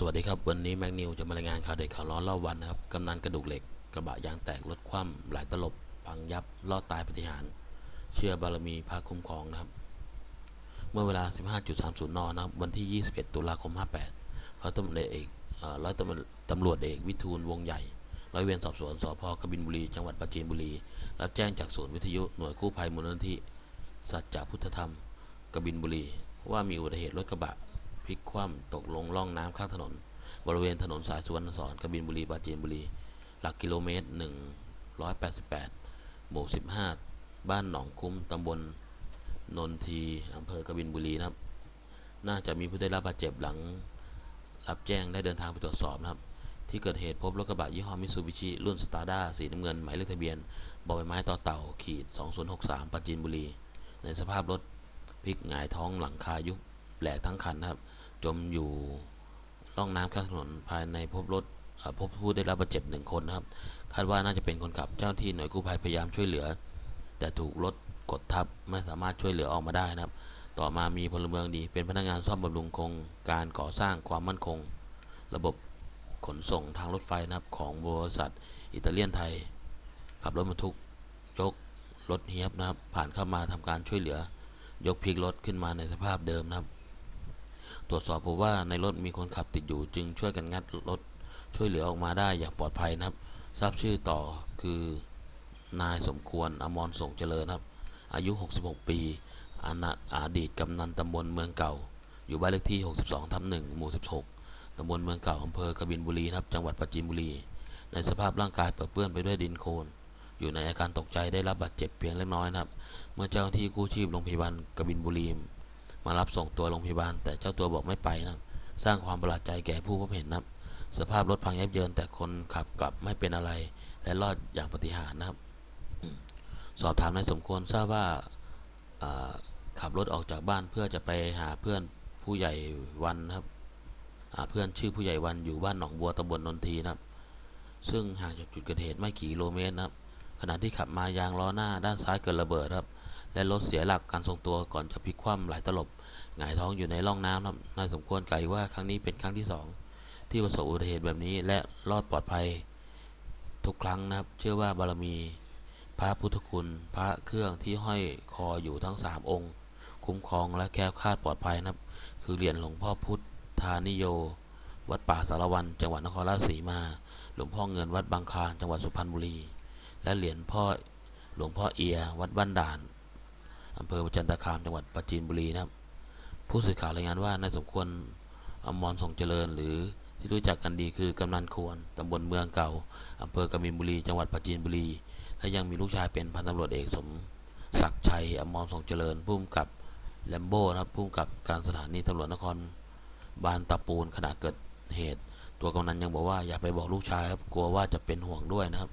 สวัสดีครับ วันนี้แมกนิวจะมารายงานข่าวเด็ดข่าวร้อนเล่าวันนะครับ กำนันกระดูกเหล็ก กระบะยางแตกรถคว่ำหลายตลบ พังยับรอดตายปฏิหาร เชื่อบารมีพระคุ้มครองนะครับ เมื่อเวลา 15.30 นนะครับ วันที่ 21 ตุลาคม 58ร้อยตำรวจเอกร้อยตำรวจตำรวจเอกวิทูลวงใหญ่ร้อยเวรสอบสวนสพกบินบุรี จังหวัดปราจีนบุรี รับแจ้งจากศูนย์วิทยุหน่วยกู้ภัยมูลนิธิสัจจะพุทธธรรมกบินบุรี ว่ามีอุบัติเหตุรถกระบะ พลิกคว่ำตกลงร่องน้ำข้างถนน บริเวณถนนสายสุวรรณสอนกบินบุรีปราจีนบุรี หลักกิโลเมตร 188 หมู่ 15 บ้านหนองคุ้มตำบลนนทีอำเภอกบินบุรีนะครับ น่าจะมีผู้ได้รับบาดเจ็บหลัง รับแจ้งได้เดินทางไปตรวจสอบนะครับ ที่เกิดเหตุพบรถกระบะยี่ห้อมิตซูบิชิรุ่นสตาร์ด้าสีน้ำเงินหมายเลขทะเบียนบอใบไม้ต่อเต่าขีด 2063ปราจีนบุรี ในสภาพรถพลิกหงายท้องหลังคายุบ แหลกทั้งคันนะครับ จมอยู่ร่องน้ำข้างถนนภายในพบรถพบผู้ได้รับบาดเจ็บหนึ่งคนนะครับ คาดว่าน่าจะเป็นคนขับเจ้าหน้าที่หน่วยกู้ภัยพยายามช่วยเหลือ แต่ถูกรถกดทับไม่สามารถช่วยเหลือออกมาได้นะครับ ต่อมามีพลเมืองดี เป็นพนักงานซ่อมบำรุงโครงการก่อสร้างความมั่นคง ระบบขนส่งทางรถไฟนะครับของบริษัทอิตาเลียนไทย ขับรถบรรทุกยกรถเฮียบนะครับ ผ่านเข้ามาทำการช่วยเหลือ ยกพลิกรถขึ้นมาในสภาพเดิมนะครับ ตรวจสอบพบว่าในรถมีคนขับติดอยู่ จึงช่วยกันงัดรถช่วยเหลือออกมาได้อย่างปลอดภัยนะครับ ทราบชื่อต่อคือนายสมควรอมรส่งเจริญครับ อายุ 66 ปีอาณาอดีตกำนันตำบลเมืองเก่า อยู่บ้านเลขที่ 62ทับ1หมู่ 16ตำบลเมืองเก่าอำเภอกบินบุรีนะครับ จังหวัดปราจีนบุรี ในสภาพร่างกายเปื้อนไปด้วยดินโคลนอยู่ในอาการตกใจได้รับบาดเจ็บเพียงเล็กน้อยนะครับ เมื่อเจ้าหน้าที่กู้ชีพโรงพยาบาลกบินบุรี มารับส่งตัวโรงพยาบาล แต่เจ้าตัวบอกไม่ไปนะครับสร้างความประหลาดใจแก่ผู้พบเห็นนะครับสภาพรถพังยับเยินแต่คนขับกลับไม่เป็นอะไร และรอดอย่างปฏิหารนะครับ สอบถามนายสมควรทราบว่าขับรถออกจากบ้านเพื่อจะไปหาเพื่อนผู้ใหญ่วันนะครับเพื่อนชื่อผู้ใหญ่วันอยู่บ้านหนองบัวตำบลนนทีนะครับ ซึ่งห่างจากจุดเกิดเหตุไม่กี่กิโลเมตรนะครับขณะที่ขับมายางล้อหน้าด้านซ้ายเกิดระเบิดครับ และรถเสียหลักการทรงตัวก่อนจะพลิกคว่ำหลายตลบหงายท้องอยู่ในร่องน้ำนายสมควรไกลว่าครั้งนี้เป็นครั้งที่สองที่ประสบอุบัติเหตุแบบนี้และรอดปลอดภัย ทุกครั้งนะครับ เชื่อว่าบารมี พระพุทธคุณ พระเครื่องที่ห้อยคออยู่ทั้งสามองค์ คุ้มครองและแค้วคาดปลอดภัยนะครับ คือเหรียญหลวงพ่อพุทธานิโย วัดป่าสารวัน จังหวัดนครราชสีมา หลวงพ่อเงินวัดบางคลานจังหวัดสุพรรณบุรี และเหรียญพ่อหลวงพ่อเอีย วัดบ้านด่าน อำเภอประจันตคามจังหวัดปราจีนบุรีนะครับ ผู้สื่อข่าวรายงานว่านายสมควรอมรทรงเจริญ หรือที่รู้จักกันดีคือกำนันควรตำบลเมืองเก่าอำเภอกบินบุรี จังหวัดปราจีนบุรี และยังมีลูกชายเป็นพันตำรวจเอกสมศักดิ์ชัยอมรทรงเจริญผู้กำกับแลมโบ้นะครับผู้กำกับการสถานีตำรวจนครบานตะปูนขณะเกิดเหตุ ตัวกำนันยังบอกว่าอย่าไปบอกลูกชายครับกลัวว่าจะเป็นห่วงด้วยนะครับ